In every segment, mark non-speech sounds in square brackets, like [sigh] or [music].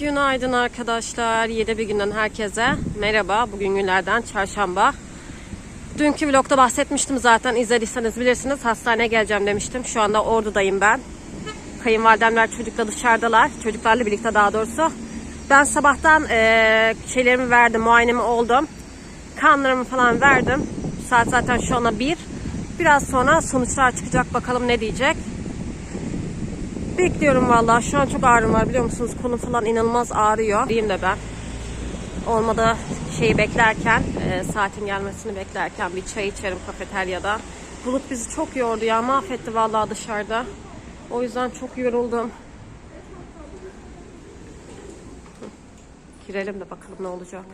Günaydın arkadaşlar. Yedi bir günden herkese merhaba. Bugün günlerden çarşamba. Dünkü vlogda bahsetmiştim zaten. İzlediyseniz bilirsiniz. Hastaneye geleceğim demiştim. Şu anda Ordu'dayım ben. Kayınvalidemler çocukla dışarıdalar. Çocuklarla birlikte daha doğrusu. Ben sabahtan eee, şeylerimi verdim. Muayenemi oldum. Kanlarımı falan verdim. Saat zaten şu ana bir. Biraz sonra sonuçlar çıkacak. Bakalım ne diyecek. Bekliyorum vallahi. Şu an çok ağrım var biliyor musunuz? Kolum falan inanılmaz ağrıyor. Diyeyim de ben. Olmadı şeyi beklerken, e, saatin gelmesini beklerken bir çay içerim kafeteryada. Bulut bizi çok yordu ya. Mahvetti vallahi dışarıda. O yüzden çok yoruldum. Girelim de bakalım ne olacak.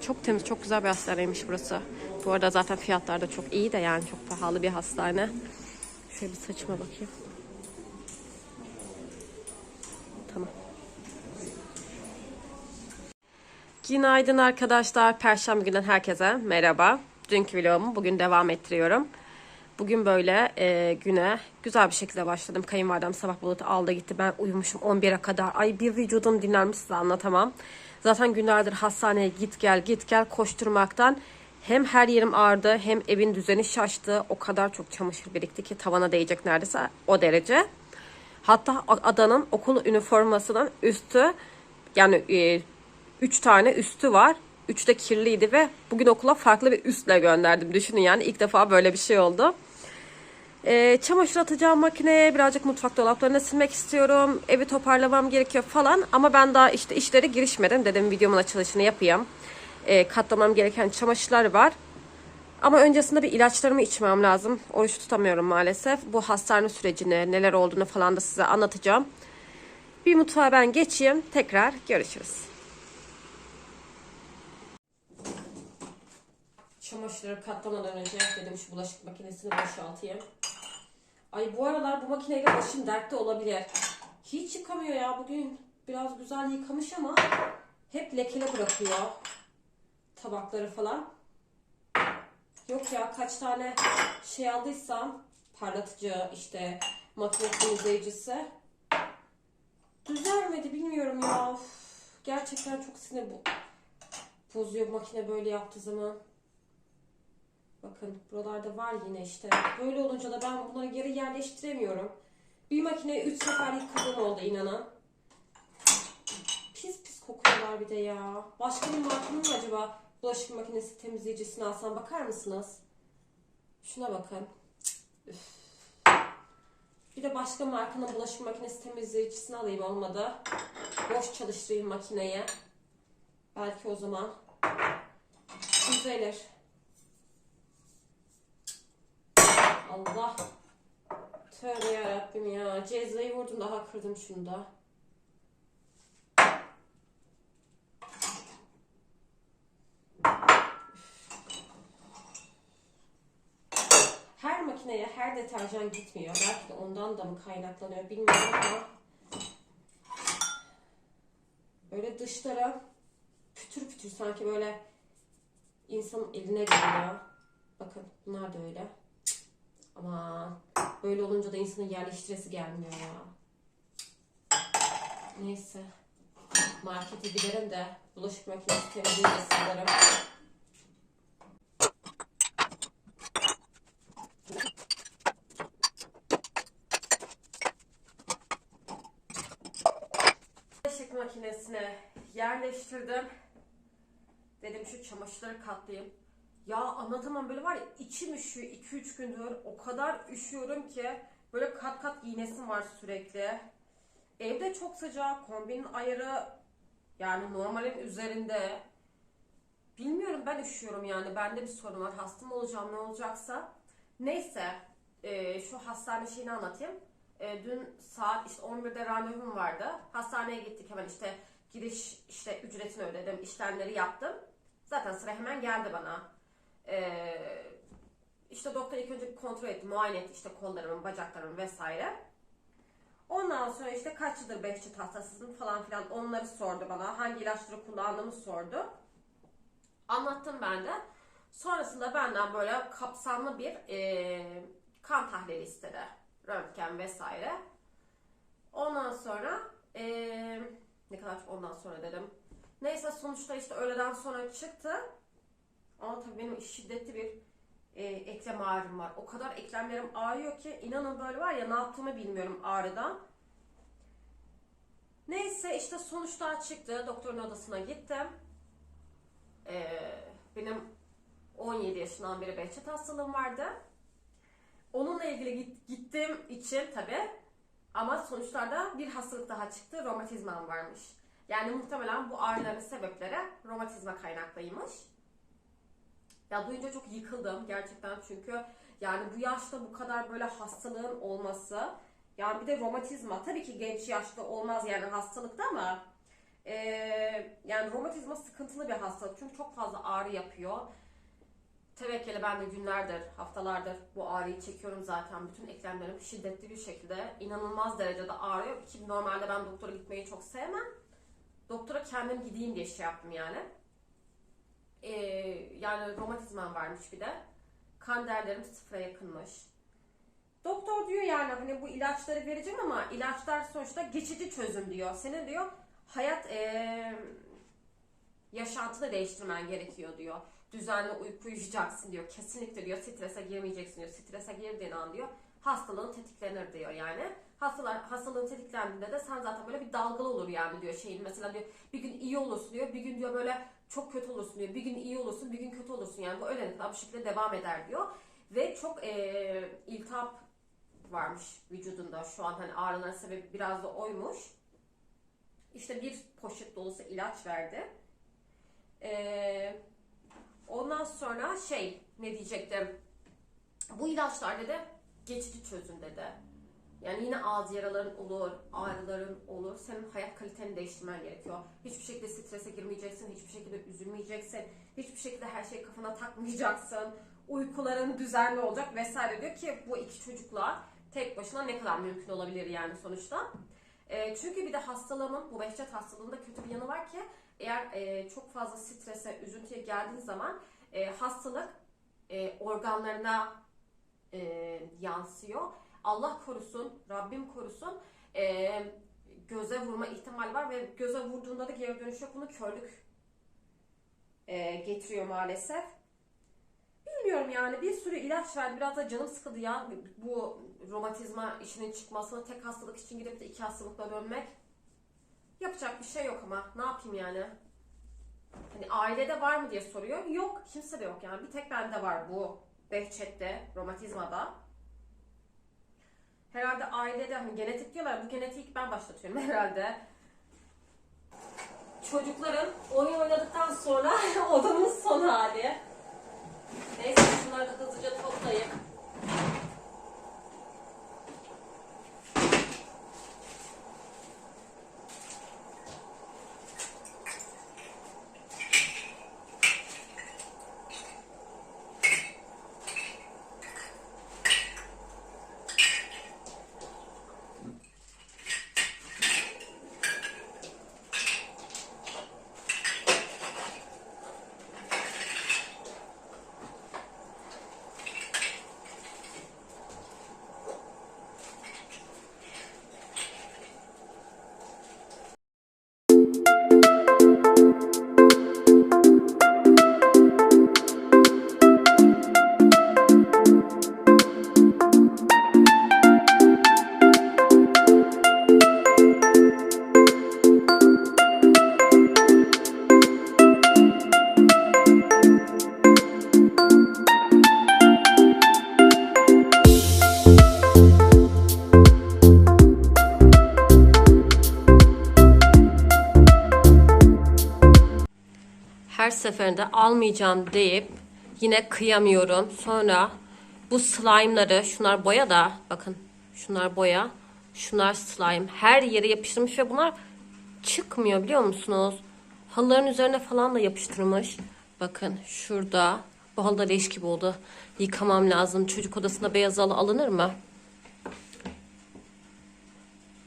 Çok temiz, çok güzel bir hastaneymiş burası. Bu arada zaten fiyatlar da çok iyi de yani çok pahalı bir hastane. Şöyle bir saçıma bakayım. Tamam. Günaydın arkadaşlar. Perşembe günden herkese merhaba. Dünkü vlogumu bugün devam ettiriyorum. Bugün böyle e, güne güzel bir şekilde başladım. Kayınvalidem sabah bulutu aldı gitti. Ben uyumuşum 11'e kadar. Ay bir vücudum dinlenmiş size anlatamam. Zaten günlerdir hastaneye git gel git gel koşturmaktan hem her yerim ağrıdı hem evin düzeni şaştı. O kadar çok çamaşır birikti ki tavana değecek neredeyse o derece. Hatta adanın okul üniformasının üstü yani e, üç tane üstü var. Üç de kirliydi ve bugün okula farklı bir üstle gönderdim. Düşünün yani ilk defa böyle bir şey oldu. E, çamaşır atacağım makineye birazcık mutfak dolaplarını silmek istiyorum. Evi toparlamam gerekiyor falan ama ben daha işte işlere girişmedim. Dedim videomun açılışını yapayım. E, katlamam gereken çamaşırlar var. Ama öncesinde bir ilaçlarımı içmem lazım. Oruç tutamıyorum maalesef. Bu hastane sürecini, neler olduğunu falan da size anlatacağım. Bir mutfağa ben geçeyim. Tekrar görüşürüz. Çamaşırları katlamadan önce dedim şu bulaşık makinesini boşaltayım. Ay bu aralar bu makineyle başım dertte olabilir. Hiç yıkamıyor ya bugün. Biraz güzel yıkamış ama hep lekele bırakıyor. Tabakları falan. Yok ya kaç tane şey aldıysam parlatıcı işte makine temizleyicisi düzelmedi bilmiyorum ya. Of, gerçekten çok sinir bu bozuyor makine böyle yaptığı zaman. Bakın buralarda var yine işte. Böyle olunca da ben bunları geri yerleştiremiyorum. Bir makineyi 3 sefer yıkadım oldu inanın. Pis pis kokuyorlar bir de ya. Başka bir markanın mı acaba bulaşık makinesi temizleyicisini alsam bakar mısınız? Şuna bakın. Üf. Bir de başka markanın bulaşık makinesi temizleyicisini alayım olmadı. Boş çalıştırayım makineyi. Belki o zaman düzelir. Allah. Tövbe yarabbim ya. Cezayı vurdum daha kırdım şunu da. Her makineye her deterjan gitmiyor. Belki de ondan da mı kaynaklanıyor bilmiyorum ama böyle dışlara pütür pütür sanki böyle insanın eline geliyor. Bakın bunlar da öyle. Ama böyle olunca da insanın yerleştiresi gelmiyor ya. Neyse. Markete giderim de bulaşık makinesi temizliğiyle silerim. Bulaşık makinesine yerleştirdim. Dedim şu çamaşırları katlayayım. Ya anlatamam böyle var ya içim üşüyor 2-3 gündür. O kadar üşüyorum ki böyle kat kat giynesim var sürekli. Evde çok sıcak. Kombinin ayarı yani normalin üzerinde. Bilmiyorum ben üşüyorum yani. Bende bir sorun var. Hasta mı olacağım ne olacaksa. Neyse e, şu hastane şeyini anlatayım. E, dün saat işte 11'de randevum vardı. Hastaneye gittik hemen işte giriş işte ücretini ödedim. işlemleri yaptım. Zaten sıra hemen geldi bana. Ee, işte doktor ilk önce bir kontrol etti, muayene etti işte kollarımın, bacaklarımın vesaire. Ondan sonra işte kaç yıldır Behçet hastasısın falan filan onları sordu bana. Hangi ilaçları kullandığımı sordu. Anlattım ben de. Sonrasında benden böyle kapsamlı bir e, kan tahlili istedi. Röntgen vesaire. Ondan sonra aç ondan sonra dedim. Neyse sonuçta işte öğleden sonra çıktı. Ama tabii benim şiddetli bir e, eklem ağrım var. O kadar eklemlerim ağrıyor ki inanın böyle var ya ne yaptığımı bilmiyorum ağrıdan. Neyse işte sonuçlar çıktı. Doktorun odasına gittim. Ee, benim 17 yaşından beri Behçet hastalığım vardı. Onunla ilgili git- gittiğim için tabi ama sonuçlarda bir hastalık daha çıktı. Romatizmam varmış. Yani muhtemelen bu ağrıların sebepleri romatizma kaynaklıymış. Ya duyunca çok yıkıldım gerçekten çünkü yani bu yaşta bu kadar böyle hastalığın olması yani bir de romatizma tabii ki genç yaşta olmaz yani hastalıkta ama eee, yani romatizma sıkıntılı bir hastalık çünkü çok fazla ağrı yapıyor. Tevekkeli ben de günlerdir, haftalardır bu ağrıyı çekiyorum zaten. Bütün eklemlerim şiddetli bir şekilde, inanılmaz derecede ağrıyor. Ki normalde ben doktora gitmeyi çok sevmem. Doktora kendim gideyim diye şey yaptım yani. Ee, yani romatizmam varmış bir de. Kan değerlerim sıfıra yakınmış. Doktor diyor yani hani bu ilaçları vereceğim ama ilaçlar sonuçta geçici çözüm diyor. Senin diyor hayat ee, yaşantını değiştirmen gerekiyor diyor. Düzenli uyku uyuyacaksın diyor. Kesinlikle diyor strese girmeyeceksin diyor. Strese girdiğin an diyor hastalığın tetiklenir diyor yani. Hastalar, hastalığın tetiklendiğinde de sen zaten böyle bir dalgalı olur yani diyor şeyin. Mesela diyor bir gün iyi olursun diyor. Bir gün diyor böyle çok kötü olursun diyor. Bir gün iyi olursun bir gün kötü olursun. Yani bu ölene kadar bu şekilde devam eder diyor. Ve çok eee iltihap varmış vücudunda şu an hani ağrıların sebebi biraz da oymuş. İşte bir poşet dolusu ilaç verdi. Eee Ondan sonra şey ne diyecektim. Bu ilaçlar dedi geçici çözüm dedi. Yani yine ağız yaraların olur, ağrıların olur. Senin hayat kaliteni değiştirmen gerekiyor. Hiçbir şekilde strese girmeyeceksin, hiçbir şekilde üzülmeyeceksin, hiçbir şekilde her şeyi kafana takmayacaksın. Uykuların düzenli olacak vesaire diyor ki bu iki çocukla tek başına ne kadar mümkün olabilir yani sonuçta. E, çünkü bir de hastalığımın, bu Behçet hastalığında kötü bir yanı var ki eğer e, çok fazla strese, üzüntüye geldiğin zaman e, hastalık e, organlarına e, yansıyor. Allah korusun, Rabbim korusun e, göze vurma ihtimali var ve göze vurduğunda da geri dönüş yok. Bunu körlük e, getiriyor maalesef. Bilmiyorum yani bir sürü ilaç verdi. Biraz da canım sıkıldı ya bu romatizma işinin çıkmasına tek hastalık için gidip de iki hastalıkla dönmek. Yapacak bir şey yok ama ne yapayım yani? Hani ailede var mı diye soruyor. Yok kimse de yok yani. Bir tek bende var bu Behçet'te, romatizmada. Herhalde ailede hani genetik diyorlar. Bu genetiği ben başlatıyorum [laughs] herhalde. Çocukların oyun oynadıktan sonra [laughs] odamın son hali. Neyse şunları da hızlıca toplayayım. Her seferinde almayacağım deyip yine kıyamıyorum. Sonra bu slime'ları şunlar boya da bakın şunlar boya şunlar slime her yere yapıştırmış ve bunlar çıkmıyor biliyor musunuz? Halıların üzerine falan da yapıştırmış. Bakın şurada bu halıda leş gibi oldu. Yıkamam lazım. Çocuk odasında beyaz halı alınır mı?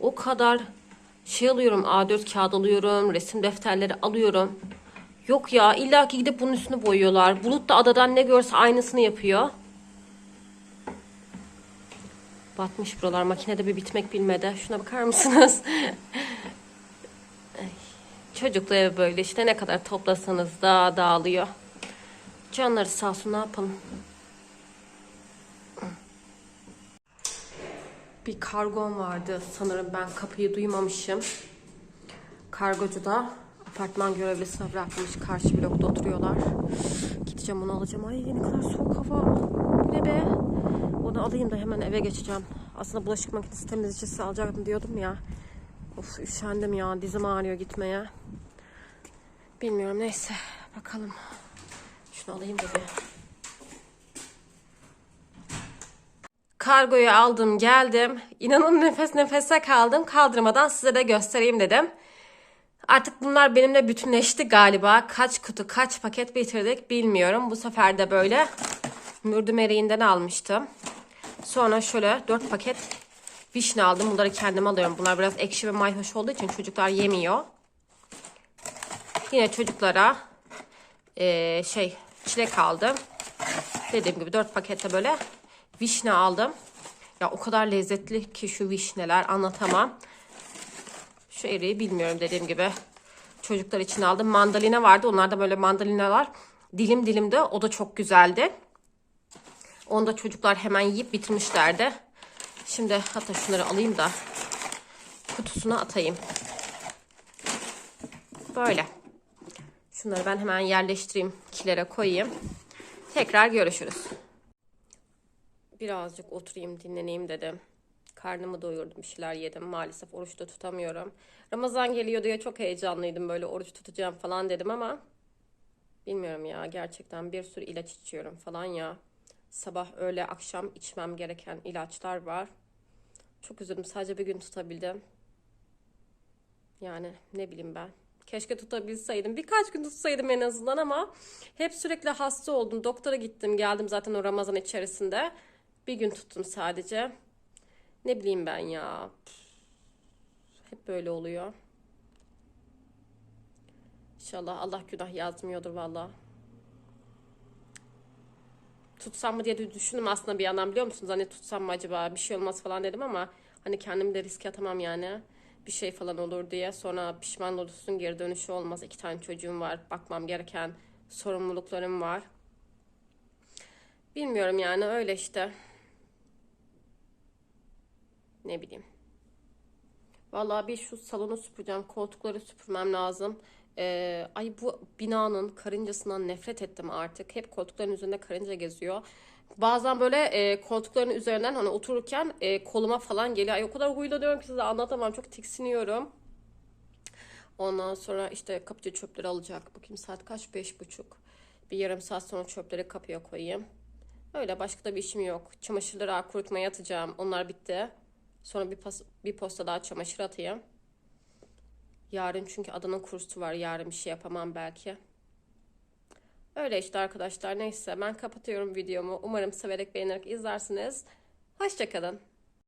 O kadar şey alıyorum A4 kağıt alıyorum resim defterleri alıyorum. Yok ya illa ki gidip bunun üstünü boyuyorlar. Bulut da adadan ne görse aynısını yapıyor. Batmış buralar. Makinede bir bitmek bilmedi. Şuna bakar mısınız? Çocuklu ev böyle işte ne kadar toplasanız da dağılıyor. Canları sağ olsun ne yapalım. Bir kargom vardı. Sanırım ben kapıyı duymamışım. Kargocu da apartman görevlisine bırakmış. Karşı blokta oturuyorlar. Gideceğim onu alacağım. Ay ne kadar soğuk hava. Ne be? Onu alayım da hemen eve geçeceğim. Aslında bulaşık makinesi temizleyicisi alacaktım diyordum ya. Of üşendim ya. Dizim ağrıyor gitmeye. Bilmiyorum neyse. Bakalım. Şunu alayım da bir. Kargoyu aldım geldim. İnanın nefes nefese kaldım. Kaldırmadan size de göstereyim dedim. Artık bunlar benimle bütünleşti galiba. Kaç kutu kaç paket bitirdik bilmiyorum. Bu sefer de böyle mürdüm eriğinden almıştım. Sonra şöyle 4 paket vişne aldım. Bunları kendim alıyorum. Bunlar biraz ekşi ve mayhoş olduğu için çocuklar yemiyor. Yine çocuklara eee, şey çilek aldım. Dediğim gibi 4 pakette böyle vişne aldım. Ya o kadar lezzetli ki şu vişneler anlatamam. Şu eriği bilmiyorum dediğim gibi. Çocuklar için aldım. Mandalina vardı. Onlarda böyle mandalinalar dilim dilim de o da çok güzeldi. Onu da çocuklar hemen yiyip bitirmişlerdi. Şimdi hatta şunları alayım da kutusuna atayım. Böyle. Şunları ben hemen yerleştireyim. Kilere koyayım. Tekrar görüşürüz. Birazcık oturayım dinleneyim dedim. Karnımı doyurdum bir şeyler yedim. Maalesef oruçta tutamıyorum. Ramazan geliyor diye çok heyecanlıydım böyle oruç tutacağım falan dedim ama bilmiyorum ya gerçekten bir sürü ilaç içiyorum falan ya. Sabah öğle akşam içmem gereken ilaçlar var. Çok üzüldüm sadece bir gün tutabildim. Yani ne bileyim ben. Keşke tutabilseydim. Birkaç gün tutsaydım en azından ama hep sürekli hasta oldum. Doktora gittim geldim zaten o Ramazan içerisinde. Bir gün tuttum sadece. Ne bileyim ben ya. Hep böyle oluyor. İnşallah Allah günah yazmıyordur valla. Tutsam mı diye düşündüm aslında bir yandan biliyor musunuz? Hani tutsam mı acaba bir şey olmaz falan dedim ama hani kendimi de riske atamam yani. Bir şey falan olur diye. Sonra pişman olursun geri dönüşü olmaz. İki tane çocuğum var. Bakmam gereken sorumluluklarım var. Bilmiyorum yani öyle işte. Ne bileyim. Vallahi bir şu salonu süpüreceğim. Koltukları süpürmem lazım. Ee, ay bu binanın karıncasından nefret ettim artık. Hep koltukların üzerinde karınca geziyor. Bazen böyle e, koltukların üzerinden hani otururken e, koluma falan geliyor. Ay o kadar huylanıyorum ki size anlatamam. Çok tiksiniyorum. Ondan sonra işte kapıcı çöpleri alacak. Bakayım saat kaç? Beş buçuk. Bir yarım saat sonra çöpleri kapıya koyayım. Öyle başka da bir işim yok. Çamaşırları kurutmaya atacağım. Onlar bitti. Sonra bir, pas, bir posta daha çamaşır atayım. Yarın çünkü Adana kursu var. Yarın bir şey yapamam belki. Öyle işte arkadaşlar. Neyse ben kapatıyorum videomu. Umarım severek beğenerek izlersiniz. Hoşçakalın.